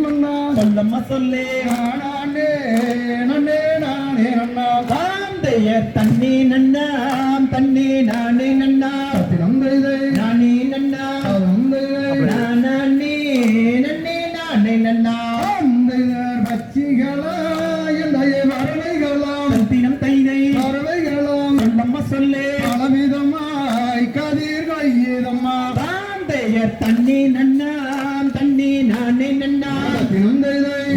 மன்னா சொல்லம்மா சொல்லே. நானே நன்னே நானே நன்னா காந்தையர் தண்ணி நன்னாம் தண்ணி நானே நன்னா ரத்தினம் தைதை நானே நன்னா அதும் தைதை நானே நன்னே நானே நன்னா அந்தையர் பச்சிகளா என்னைய வரவைகளாம் ரத்தினம் தைதை வரவைகளாம் சொல்லம்மா சொல்லே. பலவிதமாய் கதிர் கையேதம்மா காந்தையர் தண்ணி நன்னாம் தண்ணி நானே நன்னா.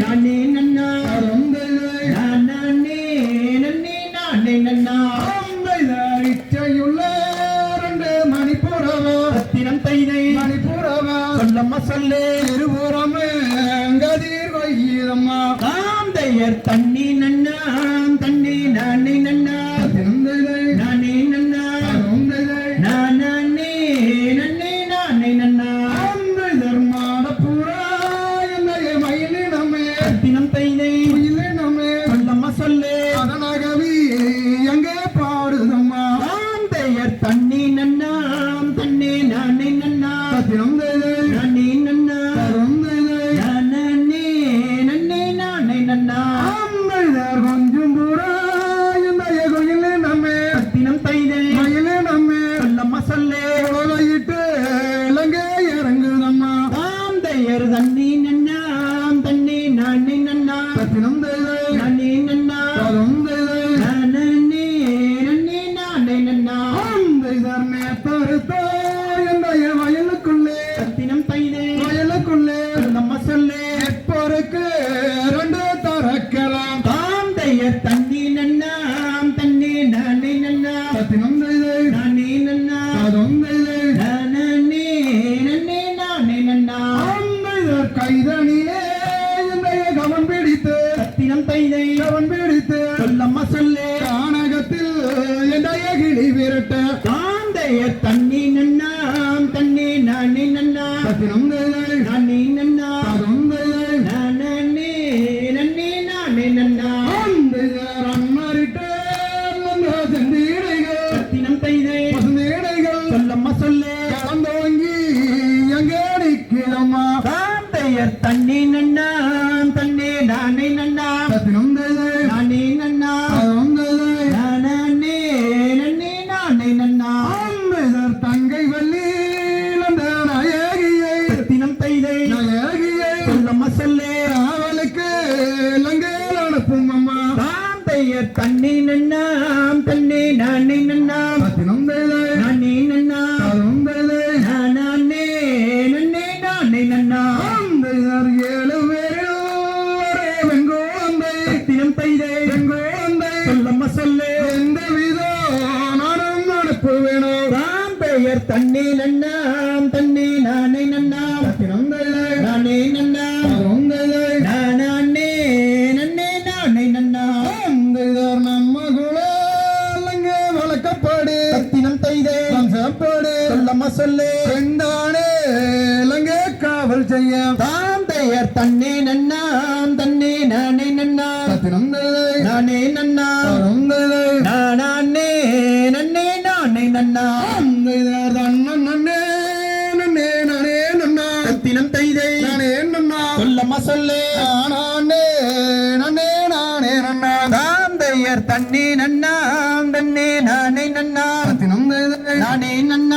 நானே நன்னா. நானே நன்னே நானே நன்னா. இச்சையுள்ள ரெண்டு மணிப்புறவா ரத்தினம் தைதை. மணிப்புறவா சொல்லம்மா சொல்லே. திருபுறமே கதிர் கையேதம்மா காந்தையர் தண்ணி நன்னாம் தண்ணி நானே நன்னா. நன்னா. ரத்தினம் தைதை கவன் பிடித்து சொல்லம்மா சொல்லே. கானகத்தில் என்னைய கிளி விரட்ட காந்தையர் தண்ணி நன்னாம் தண்ணி நானே நன்னா தைதை நானே நன்னா தைதை நானே நன்னே நானே நன்னா ரத்தினம் தைதை பசுந்தீடைகள் சொல்லம்மா சொல்லே. கலந்தோங்கி எங்கே நிற்கிறம்மா காந்தையர் தண்ணி நன்னாம். தண்ணி நன்னாம் தண்ணி நானே நன்னாம். தைதை நானே நன்னா தைதை நானே நன்னே நானே நன்னா அம்மைதார் ஏழு பேரில். ஒரே வெங்கோந்தை ரத்தினம் தைதை வெங்கோந்தை சொல்லம்மா சொல்லே. எந்த விதம் நானும் அனுப்புவேனோ காந்தையர் தண்ணி நன்னாம் தண்ணி சொல்லம்மா சொல்லே. பெண்டானே லங்க காவல் செய்ய காந்தையர் தண்ணி நன்னாம் தண்ணி நானே நன்னா நானே நன்னா நானே நன்னே நானே நன்னா நன்னே நன்னே நானே நன்னா ரத்தினம் தைதை நானே நன்னா சொல்லம்மா சொல்லே. நானே நானே நன்னா நன்னாம் தண்ணி நானே நன்னா நானே நன்னா